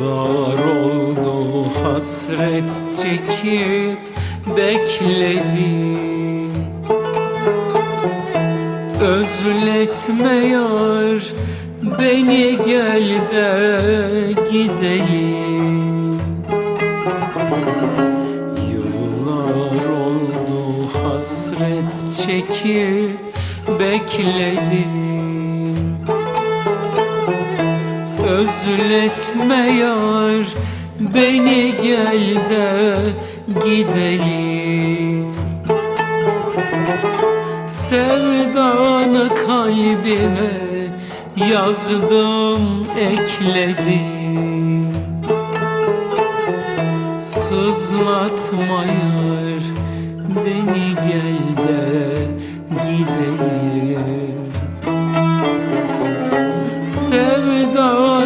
Yıllar oldu hasret çekip bekledim. Özletme yar beni gel de gidelim. Yıllar oldu hasret çekip bekledim Özletme yar beni gel de gidelim Sevdanı kalbime yazdım ekledim. Sızlatma yar beni gel de gidelim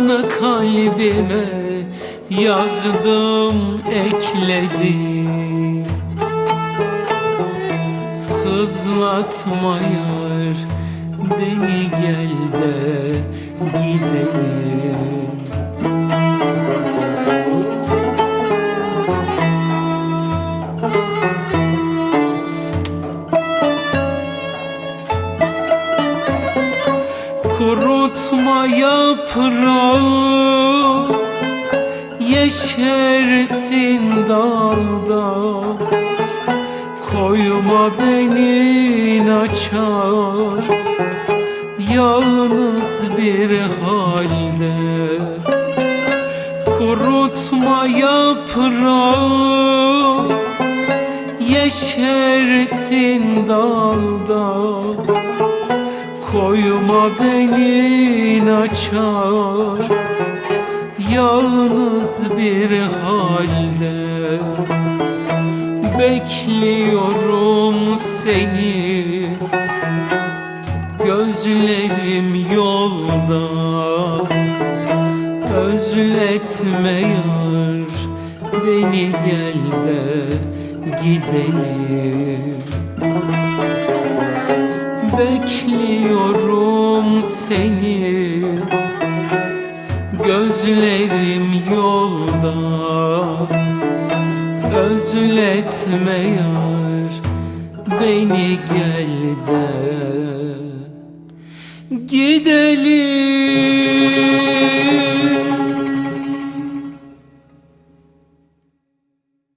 Sevdanı kalbime yazdım ekledim. Sızlatma yar beni gel de Kurutma yaprağı Yeşersin dalda. Koyma beni açar. Yalnız bir halde. Kurutma yaprağı Yeşersin dalda Koyma beni açar Yalnız bir halde. Bekliyorum seni Gözlerim yolda. Özletme yar Beni gel de gidelim Bekliyorum seni. Gözlerim yolda Özletme yar Beni gel de. Gidelim